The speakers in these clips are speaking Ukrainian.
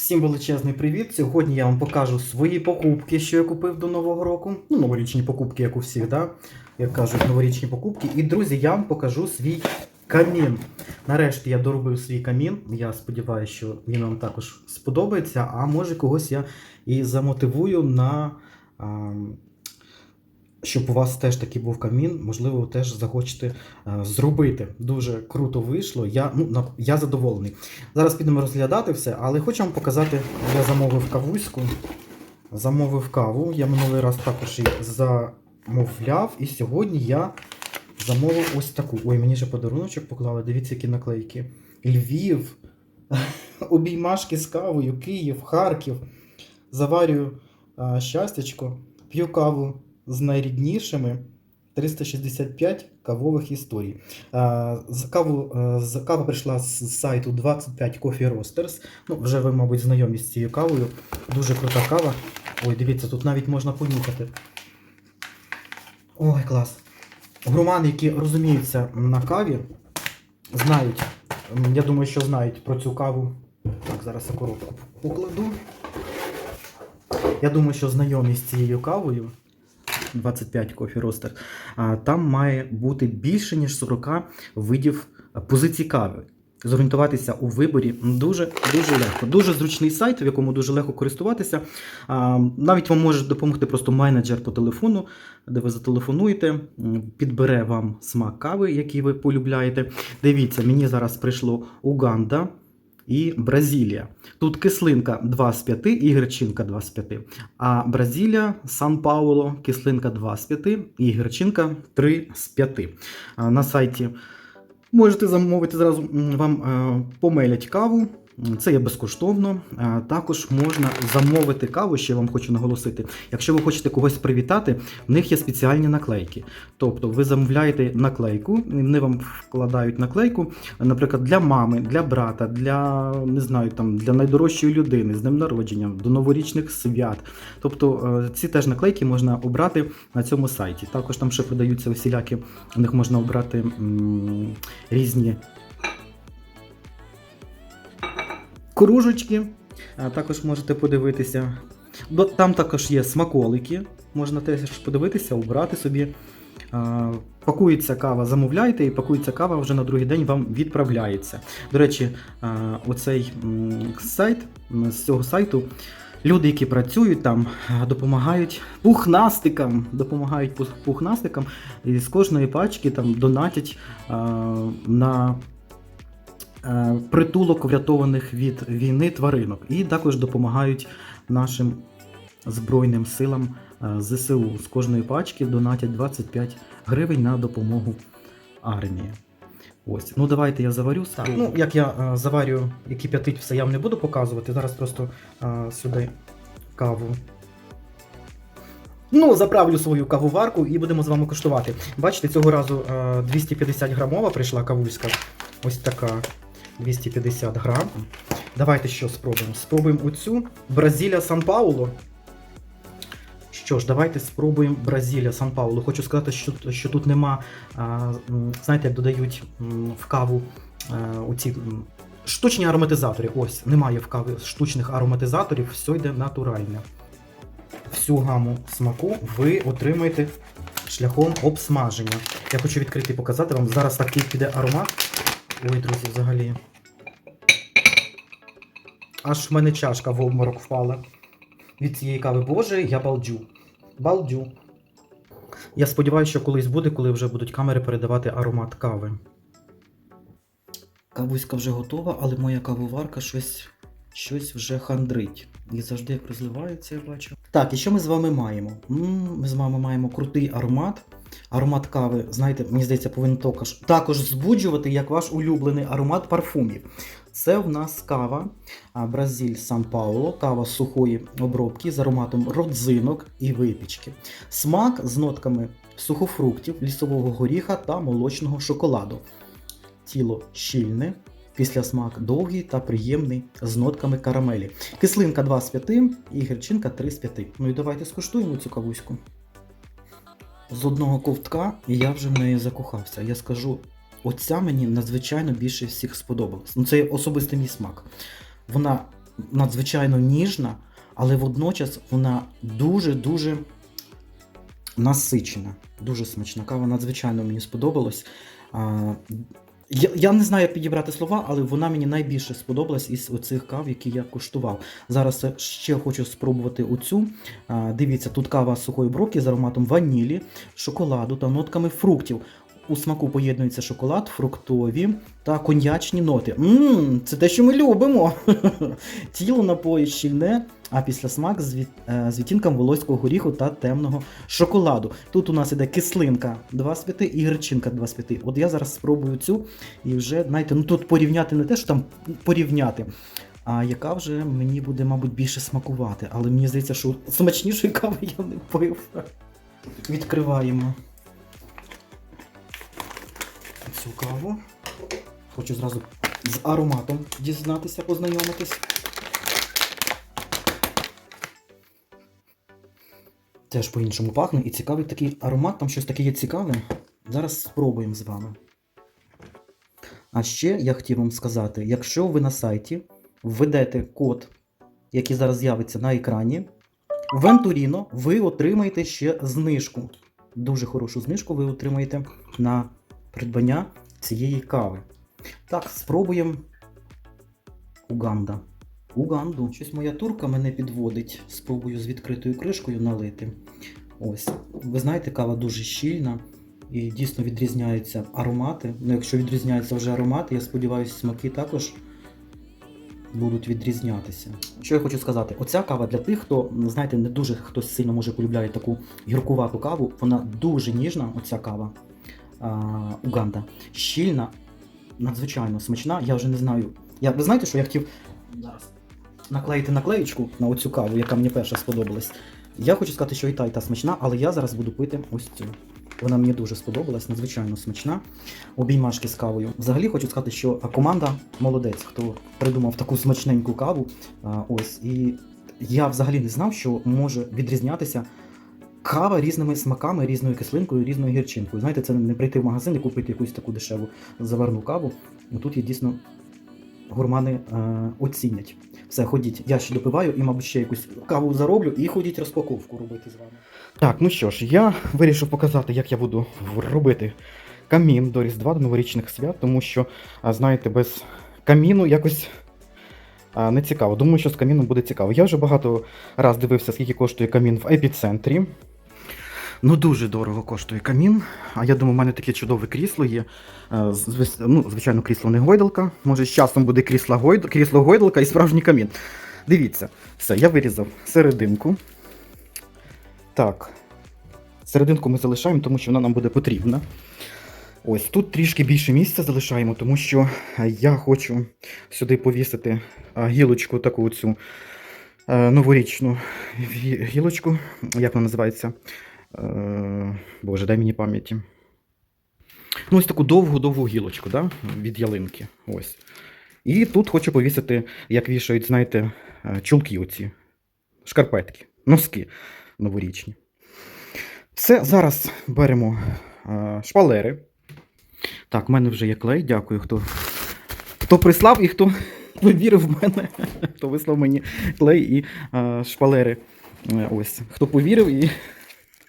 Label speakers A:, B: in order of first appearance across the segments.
A: Всім величезний привіт! Сьогодні я вам покажу свої покупки, що я купив до Нового року. Ну, новорічні покупки, як у всіх, да? як кажуть, новорічні покупки. І, друзі, я вам покажу свій камін. Нарешті я доробив свій камін. Я сподіваюся, що він вам також сподобається, а може когось я і замотивую на. Щоб у вас теж такий був камін, можливо, теж захочете е, зробити. Дуже круто вийшло. Я, ну, я задоволений. Зараз підемо розглядати все, але хочу вам показати, я замовив кавуську. Замовив каву. Я минулий раз також її замовляв. І сьогодні я замовив ось таку. Ой, мені ще подаруночок поклали. Дивіться, які наклейки. Львів, обіймашки з кавою, Київ, Харків. Заварюю а, щастячко, п'ю каву з найріднішими. 365 кавових історій. А, з каву, е, з кава прийшла з сайту 25 Coffee Roasters. Ну, вже ви, мабуть, знайомі з цією кавою. Дуже крута кава. Ой, дивіться, тут навіть можна понюхати. Ой, клас. Гурмани, які розуміються на каві, знають. Я думаю, що знають про цю каву. Так, зараз я коробку покладу. Я думаю, що знайомі з цією кавою. 25 Coffee Roaster, там має бути більше, ніж 40 видів позицій кави. Зорієнтуватися у виборі дуже дуже легко. Дуже зручний сайт, в якому дуже легко користуватися. Навіть вам може допомогти просто менеджер по телефону, де ви зателефонуєте, підбере вам смак кави, який ви полюбляєте. Дивіться, мені зараз прийшло Уганда і Бразилія. Тут кислинка 2 з 5 і гречинка 2 з 5. А Бразилія, Сан Пауло, кислинка 2 з 5 і гречинка 3 з 5. На сайті можете замовити зразу вам е, помелять каву. Це є безкоштовно. Також можна замовити каву, ще вам хочу наголосити. Якщо ви хочете когось привітати, в них є спеціальні наклейки. Тобто ви замовляєте наклейку, вони вам вкладають наклейку, наприклад, для мами, для брата, для не знаю, там для найдорожчої людини з днем народження, до новорічних свят. Тобто е, ці теж наклейки можна обрати на цьому сайті. Також там ще продаються усілякі, в них можна обрати м, різні кружечки. Також можете подивитися. Там також є смаколики, можна теж подивитися, обрати собі. Пакується кава, замовляєте, і пакується кава вже на другий день вам відправляється. До речі, оцей сайт з цього сайту. Люди, які працюють там, допомагають пухнастикам, допомагають пухнастикам, і з кожної пачки там донатять на притулок врятованих від війни тваринок. І також допомагають нашим Збройним силам е, ЗСУ. З кожної пачки донатять 25 гривень на допомогу армії. Ось, ну давайте я заварю. Так, ну як я е, заварю і кип'ятить все, я вам не буду показувати. Зараз просто е, сюди каву. Ну, заправлю свою кавоварку і будемо з вами коштувати. Бачите, цього разу е, 250 грамова прийшла кавуська. Ось така 250 грам. Давайте що спробуємо? Спробуємо оцю Бразилія Сан Пауло. Що ж, давайте спробуємо Бразилія Сан Пауло. Хочу сказати, що, що тут нема, а, знаєте, як додають в каву а, оці штучні ароматизатори. Ось, немає в каві штучних ароматизаторів, все йде натуральне. Всю гаму смаку ви отримаєте шляхом обсмаження. Я хочу відкрити і показати вам. Зараз такий піде аромат. Ой, друзі, взагалі. Аж в мене чашка в обморок впала. Від цієї кави Боже, я балдю. Балдю. Я сподіваюся, що колись буде, коли вже будуть камери передавати аромат кави. Кавуська вже готова, але моя кавоварка щось, щось вже хандрить. І завжди як розливається, я бачу. Так, і що ми з вами маємо? ми з вами маємо крутий аромат. Аромат кави, знаєте, мені здається, повинен також збуджувати як ваш улюблений аромат парфумів. Це в нас кава Бразиль Сан Пауло, кава сухої обробки з ароматом родзинок і випічки. Смак з нотками сухофруктів, лісового горіха та молочного шоколаду. Тіло щільне, післясмак довгий та приємний з нотками карамелі. Кислинка 2 з 5 і гірчинка 3 з 5. Ну і давайте скуштуємо цю кавуську. З одного ковтка я вже в неї закохався. Я скажу, оця мені надзвичайно більше всіх сподобалась. Ну, це особистий мій смак. Вона надзвичайно ніжна, але водночас вона дуже-дуже насичена. Дуже смачна. Кава надзвичайно мені сподобалась. А, я, я не знаю, як підібрати слова, але вона мені найбільше сподобалась із оцих кав, які я куштував. Зараз ще хочу спробувати оцю. А, дивіться, тут кава сухої бровки з ароматом ванілі, шоколаду та нотками фруктів. У смаку поєднується шоколад, фруктові та коньячні ноти. Ммм, це те, що ми любимо. Тіло напої щільне, а після смак з, від, е, з відтінком волоського горіху та темного шоколаду. Тут у нас іде кислинка 2 з 5 і гірчинка 2 з 5. От я зараз спробую цю і вже, знаєте, ну тут порівняти не те, що там порівняти. А яка вже мені буде, мабуть, більше смакувати. Але мені здається, що смачнішої кави я не пив. Відкриваємо цю каву. Хочу зразу з ароматом дізнатися, познайомитись. Теж по-іншому пахне і цікавий такий аромат, там щось таке є цікаве. Зараз спробуємо з вами. А ще я хотів вам сказати: якщо ви на сайті введете код, який зараз з'явиться на екрані, Вентуріно, ви отримаєте ще знижку. Дуже хорошу знижку ви отримаєте на придбання цієї кави. Так, спробуємо Уганда. Уганду. Щось моя турка мене підводить. Спробую з відкритою кришкою налити. Ось. Ви знаєте, кава дуже щільна і дійсно відрізняються аромати. Ну, якщо відрізняються вже аромати, я сподіваюся, смаки також будуть відрізнятися. Що я хочу сказати? Оця кава для тих, хто, знаєте, не дуже хтось сильно може полюбляє таку гіркувату каву. Вона дуже ніжна, оця кава Уганда. Щільна, надзвичайно смачна. Я вже не знаю. Я, ви знаєте, що я хотів зараз наклеїти наклеєчку на оцю каву, яка мені перша сподобалась. Я хочу сказати, що і та, і та смачна, але я зараз буду пити ось цю. Вона мені дуже сподобалась, надзвичайно смачна. Обіймашки з кавою. Взагалі хочу сказати, що команда молодець, хто придумав таку смачненьку каву. Ось. І я взагалі не знав, що може відрізнятися кава різними смаками, різною кислинкою, різною гірчинкою. Знаєте, це не прийти в магазин і купити якусь таку дешеву заварну каву. Тут є дійсно гурмани е, оцінять. Все, ходіть. Я ще допиваю і, мабуть, ще якусь каву зароблю і ходіть розпаковку робити з вами. Так, ну що ж, я вирішив показати, як я буду робити камін до Різдва, до новорічних свят, тому що, знаєте, без каміну якось не цікаво. Думаю, що з каміном буде цікаво. Я вже багато раз дивився, скільки коштує камін в епіцентрі. Ну, дуже дорого коштує камін. А я думаю, у мене таке чудове крісло є. Е, Ну, звичайно, крісло не гойдалка. Може, з часом буде крісло, гойд... крісло гойдалка і справжній камін. Дивіться, все, я вирізав серединку. Так. Серединку ми залишаємо, тому що вона нам буде потрібна. Ось тут трішки більше місця залишаємо, тому що я хочу сюди повісити е, гілочку, таку цю е, новорічну гілочку. Як вона називається? Е, Боже, дай мені пам'яті. Ну, ось таку довгу-довгу гілочку, да? від ялинки. Ось. І тут хочу повісити, як вішають, знаєте, е, чулки оці, шкарпетки, носки новорічні. Це зараз беремо е, шпалери. Так, в мене вже є клей, дякую, хто, хто прислав і хто повірив в мене, хто вислав мені клей і шпалери. Ось. Хто повірив і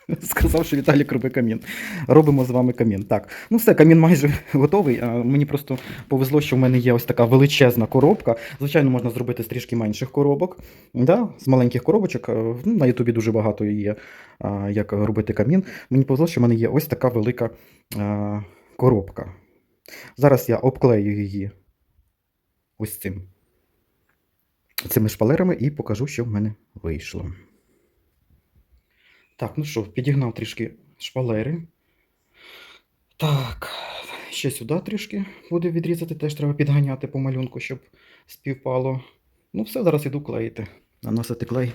A: сказав, що Віталік робить камін. Робимо з вами камін. Так, ну все, камін майже готовий. Мені просто повезло, що в мене є ось така величезна коробка. Звичайно, можна зробити з трішки менших коробок. Да? З маленьких коробочок. Е, ну, На Ютубі дуже багато є, як робити камін. Мені повезло, що в мене є ось така велика коробка. Зараз я обклею її ось цим. Цими шпалерами і покажу, що в мене вийшло. Так, ну що, підігнав трішки шпалери. Так, ще сюди трішки буде відрізати, теж треба підганяти по малюнку, щоб співпало. Ну, все, зараз іду клеїти. Наносити клей.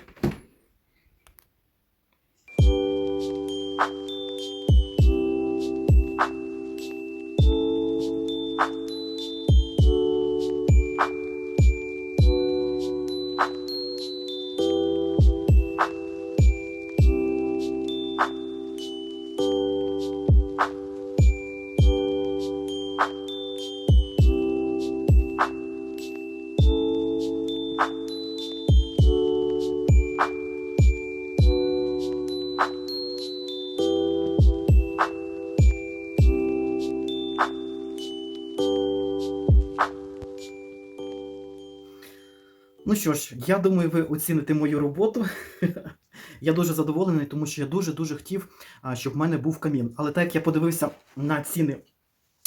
A: Ну що ж, я думаю, ви оціните мою роботу. Я дуже задоволений, тому що я дуже-дуже хотів, щоб в мене був камін. Але так як я подивився на ціни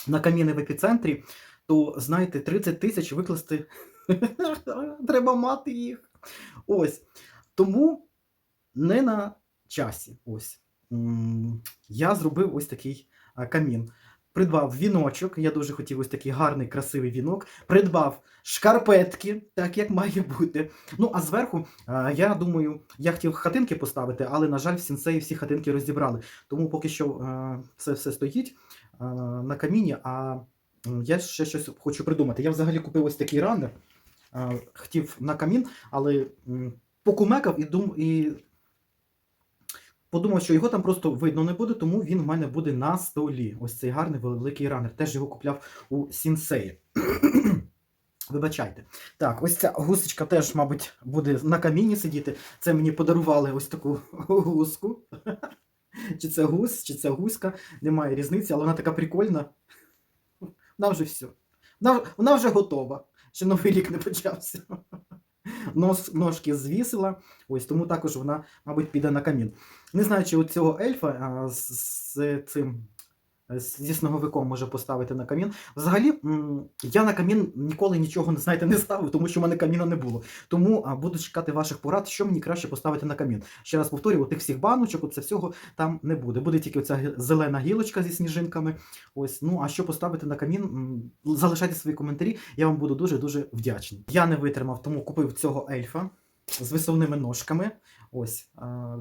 A: на каміни в епіцентрі, то знаєте, 30 тисяч викласти треба мати їх. Ось. Тому не на часі. Ось. Я зробив ось такий камін. Придбав віночок, я дуже хотів ось такий гарний, красивий вінок. Придбав шкарпетки, так як має бути. Ну, а зверху, я думаю, я хотів хатинки поставити, але, на жаль, в сінцеї всі хатинки розібрали. Тому поки що це все стоїть на каміні, а я ще щось хочу придумати. Я взагалі купив ось такий ранер, хотів на камін, але покумекав і дум і подумав, що його там просто видно не буде, тому він в мене буде на столі. Ось цей гарний великий ранер. Теж його купляв у Сінсеї. Вибачайте. Так, ось ця гусечка теж, мабуть, буде на каміні сидіти. Це мені подарували ось таку гуску. Чи це гус, чи це гуська, немає різниці, але вона така прикольна. Вона вже все. Вона, вона вже готова. Ще новий рік не почався. Нос, ножки звісила, ось тому також вона, мабуть, піде на камін. Не знаю, чи у цього ельфа а, з, з цим зі сноговиком може поставити на камін. Взагалі, я на камін ніколи нічого знаєте, не ставив, тому що в мене каміна не було. Тому буду чекати ваших порад, що мені краще поставити на камін. Ще раз повторюю, тих всіх баночок, оце всього там не буде. Буде тільки оця зелена гілочка зі сніжинками. Ось, ну а що поставити на камін? Залишайте свої коментарі, я вам буду дуже дуже вдячний. Я не витримав, тому купив цього ельфа з висувними ножками. Ось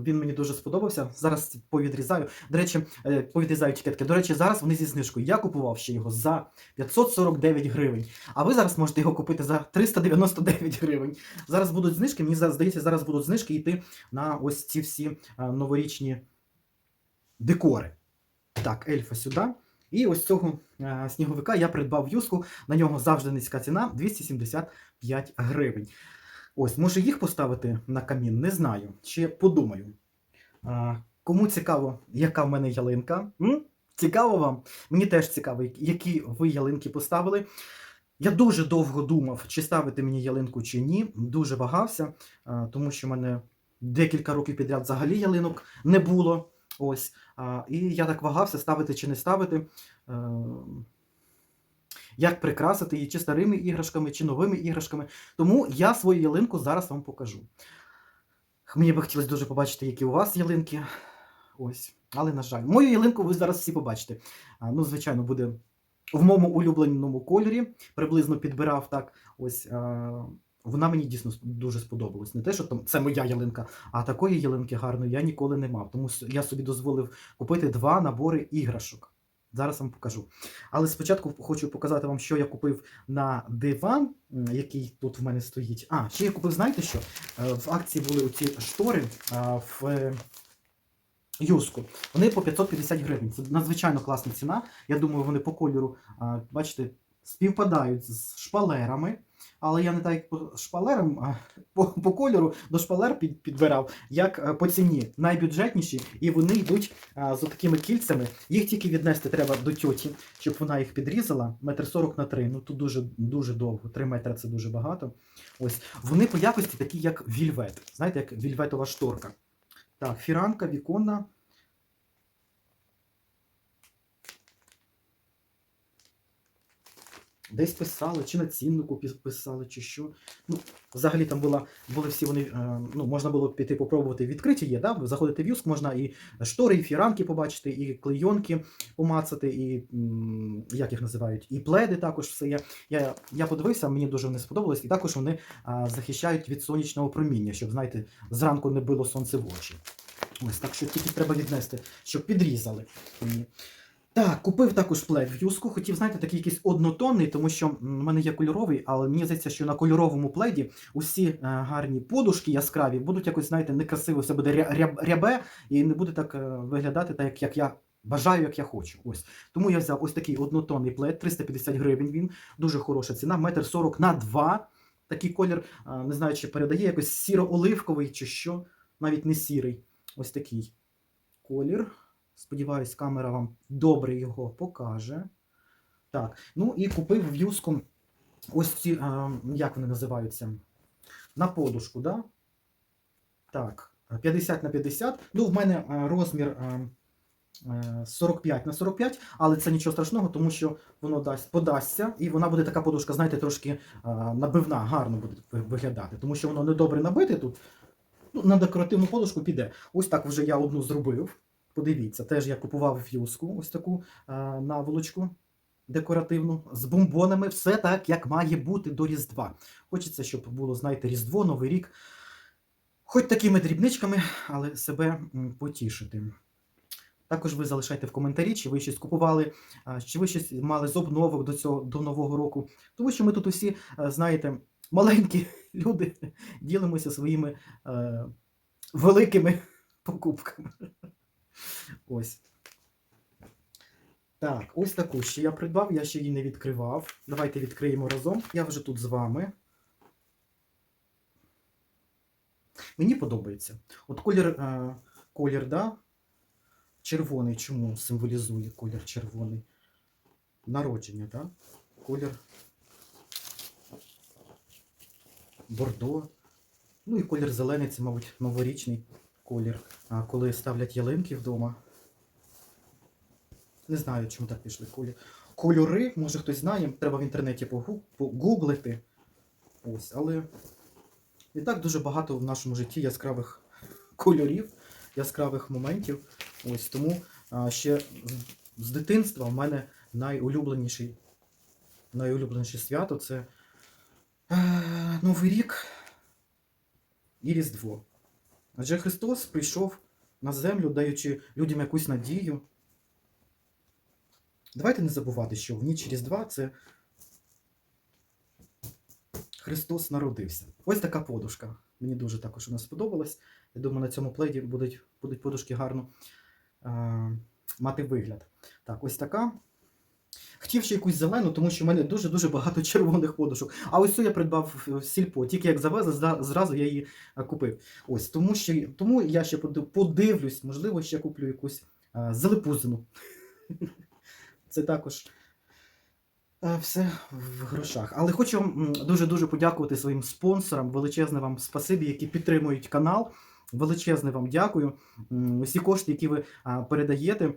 A: він мені дуже сподобався. Зараз повідрізаю. До речі, е, повідрізаю етикетки. До речі, зараз вони зі знижкою. Я купував ще його за 549 гривень. А ви зараз можете його купити за 399 гривень. Зараз будуть знижки. Мені здається, зараз будуть знижки йти на ось ці всі новорічні декори. Так, ельфа сюди. І ось цього е, сніговика я придбав юску. На нього завжди низька ціна 275 гривень. Ось, може їх поставити на камін, не знаю. Ще подумаю. А, кому цікаво, яка в мене ялинка? М? Цікаво вам? Мені теж цікаво, які ви ялинки поставили. Я дуже довго думав, чи ставити мені ялинку, чи ні. Дуже вагався, а, тому що в мене декілька років підряд взагалі ялинок не було. Ось. А, і я так вагався, ставити чи не ставити. Е, як прикрасити її чи старими іграшками, чи новими іграшками. Тому я свою ялинку зараз вам покажу. Мені би хотілося дуже побачити, які у вас ялинки. Ось. Але, на жаль, мою ялинку ви зараз всі побачите. Ну, звичайно, буде в моєму улюбленому кольорі. Приблизно підбирав так. Ось. Вона мені дійсно дуже сподобалась. Не те, що там це моя ялинка, а такої ялинки гарної я ніколи не мав. Тому я собі дозволив купити два набори іграшок. Зараз вам покажу. Але спочатку хочу показати вам, що я купив на диван, який тут в мене стоїть. А, ще я купив, знаєте що? Е, В акції були оці штори в е, юску. Вони по 550 гривень. Це надзвичайно класна ціна. Я думаю, вони по кольору, бачите, співпадають з шпалерами. Але я не так по шпалерам, а по, по кольору до шпалер під, підбирав, як е, по ціні. Найбюджетніші, і вони йдуть а, з такими кільцями. Їх тільки віднести треба до тьоті, щоб вона їх підрізала. Метр сорок на три. Ну тут дуже дуже довго. Три метри це дуже багато. Ось вони по якості такі, як вільвет. Знаєте, як вільветова шторка. Так, фіранка, віконна. Десь писали, чи на ціннику писали, чи що. Ну, взагалі там була, були всі вони, е, ну, можна було піти попробувати відкриті є, да? заходити в юск, можна і штори, і фіранки побачити, і клейонки помацати, і як їх називають, і пледи також все є. Я, я подивився, мені дуже вони сподобалось, і також вони захищають від сонячного проміння, щоб, знаєте, зранку не било сонце в очі. Ось так що тільки треба віднести, щоб підрізали. Так, купив також плед в юску. Хотів, знаєте, такий якийсь однотонний, тому що в мене є кольоровий, але мені здається, що на кольоровому пледі усі е, гарні подушки яскраві будуть якось, знаєте, некрасиво, все буде ря- ряб- рябе і не буде так е, виглядати, так як, як я бажаю, як я хочу. Ось. Тому я взяв ось такий однотонний плед, 350 гривень він, дуже хороша ціна, метр 40 на 2. Такий колір, е, не знаю, чи передає якось сіро-оливковий чи що, навіть не сірий. Ось такий колір. Сподіваюсь, камера вам добре його покаже. Так, ну і купив в юску ось ці, е, як вони називаються? на подушку, да? Так, 50 на 50. Ну, в мене е, розмір е, е, 45 на 45, але це нічого страшного, тому що воно дасть, подасться, і вона буде така подушка, знаєте, трошки е, набивна, гарно буде виглядати, тому що воно недобре набите тут. Ну, на декоративну подушку піде. Ось так вже я одну зробив. Подивіться, теж я купував фюзку, ось таку е, наволочку декоративну, з бомбонами, все так, як має бути до Різдва. Хочеться, щоб було, знаєте, Різдво, Новий рік. Хоч такими дрібничками, але себе потішити. Також ви залишайте в коментарі, чи ви щось купували, чи ви щось мали з обновок до цього до Нового року. Тому що ми тут усі, е, знаєте, маленькі люди ділимося своїми е, великими покупками. Ось. Так, ось таку ще я придбав, я ще її не відкривав. Давайте відкриємо разом. Я вже тут з вами. Мені подобається. От колір, е, колір, да? Червоний чому символізує колір червоний? Народження? Да? Колір бордо. Ну і колір зелений, це, мабуть, новорічний колір. Коли ставлять ялинки вдома. Не знаю, чому так пішли колі. Кольори, може хтось знає, треба в інтернеті погуглити. Ось, але і так дуже багато в нашому житті яскравих кольорів, яскравих моментів. Ось тому ще з дитинства в мене найулюбленіший, найулюбленіше свято це е, Новий рік і Різдво. Адже Христос прийшов на землю, даючи людям якусь надію. Давайте не забувати, що в ніч Різдва це Христос народився. Ось така подушка. Мені дуже також вона сподобалась. Я думаю, на цьому пледі будуть, будуть подушки гарно е, мати вигляд. Так, ось така. Хотів ще якусь зелену, тому що в мене дуже-дуже багато червоних подушок. А ось цю я придбав в сільпо. Тільки як завезли, зразу я її е, купив. Ось, тому, що, тому я ще поди- подивлюсь, можливо, ще куплю якусь е, залипузину. Це також е, все в грошах. Але хочу вам дуже-дуже подякувати своїм спонсорам. Величезне вам спасибі, які підтримують канал. Величезне вам дякую. Усі кошти, які ви передаєте,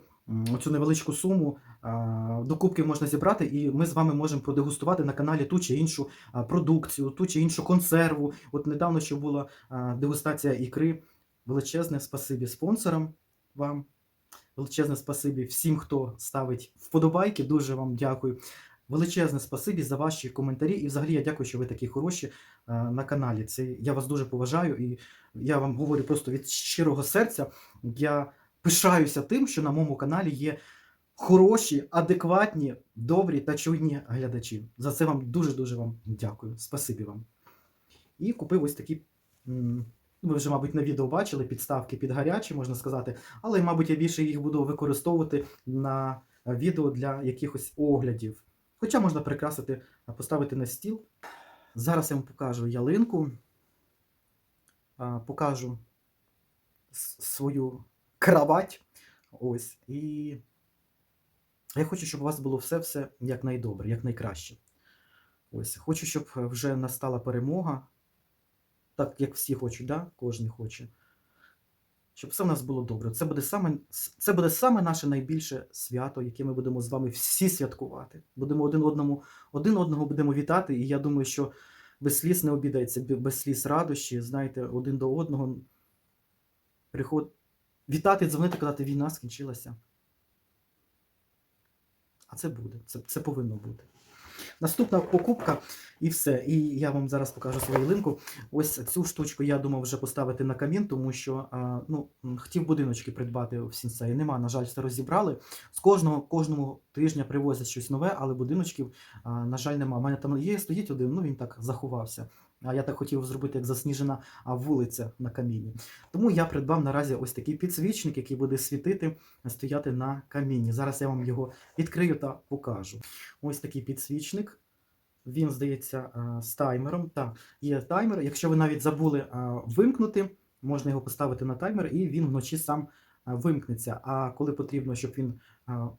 A: оцю невеличку суму а, до кубки можна зібрати, і ми з вами можемо продегустувати на каналі ту чи іншу продукцію, ту чи іншу консерву. От недавно ще була дегустація ікри. Величезне спасибі спонсорам вам. Величезне спасибі всім, хто ставить вподобайки. Дуже вам дякую. Величезне спасибі за ваші коментарі. І взагалі я дякую, що ви такі хороші на каналі. Це я вас дуже поважаю, і я вам говорю просто від щирого серця. Я пишаюся тим, що на моєму каналі є хороші, адекватні, добрі та чуйні глядачі. За це вам дуже-дуже вам дякую. Спасибі вам. І купив ось такі. Ви вже, мабуть, на відео бачили підставки під гарячі, можна сказати, але, мабуть, я більше їх буду використовувати на відео для якихось оглядів. Хоча можна прикрасити, поставити на стіл. Зараз я вам покажу ялинку, покажу свою кровать. Ось. І я хочу, щоб у вас було все-все як найдобре, як найкраще. Ось. Хочу, щоб вже настала перемога. Так, як всі хочуть, да? кожен хоче. Щоб все в нас було добре. Це буде саме, це буде саме наше найбільше свято, яке ми будемо з вами всі святкувати. Будемо один одному, один одного будемо вітати, і я думаю, що без сліз не обійдеться, без сліз радощі, знаєте, один до одного. Приход... Вітати, дзвонити, казати, війна скінчилася. А це буде, це, це повинно бути. Наступна покупка і все. І я вам зараз покажу свою линку. Ось цю штучку я думав вже поставити на камін, тому що ну, хотів будиночки придбати в сінсеї. Нема, на жаль, все розібрали. З кожного кожного тижня привозять щось нове, але будиночків, на жаль, нема. У мене там є, стоїть один, ну він так заховався. А я так хотів зробити, як засніжена вулиця на каміні. Тому я придбав наразі ось такий підсвічник, який буде світити, стояти на каміні. Зараз я вам його відкрию та покажу. Ось такий підсвічник. Він, здається, з таймером. Так, є таймер. Якщо ви навіть забули вимкнути, можна його поставити на таймер, і він вночі сам вимкнеться. А коли потрібно, щоб він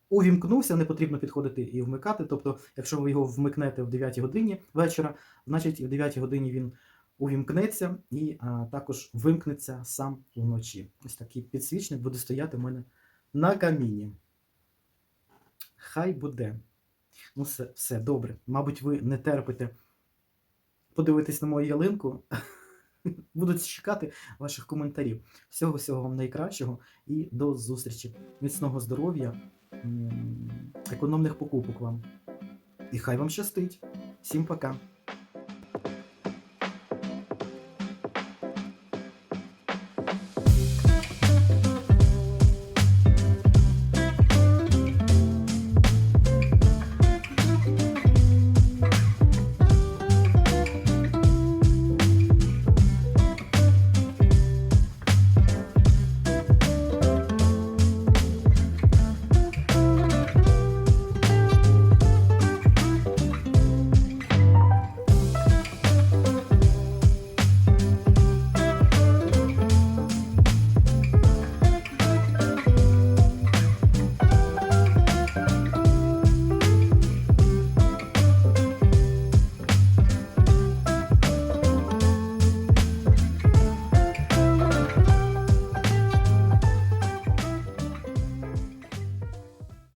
A: увімкнувся, не потрібно підходити і вмикати. Тобто, якщо ви його вмикнете в 9 годині вечора, значить в 9 годині він увімкнеться і також вимкнеться сам вночі. Ось такий підсвічник буде стояти в мене на каміні. Хай буде. Ну, все, все добре. Мабуть, ви не терпите подивитись на мою ялинку. Буду чекати ваших коментарів. Всього всього вам найкращого і до зустрічі. Міцного здоров'я, економних покупок вам. І хай вам щастить. Всім пока.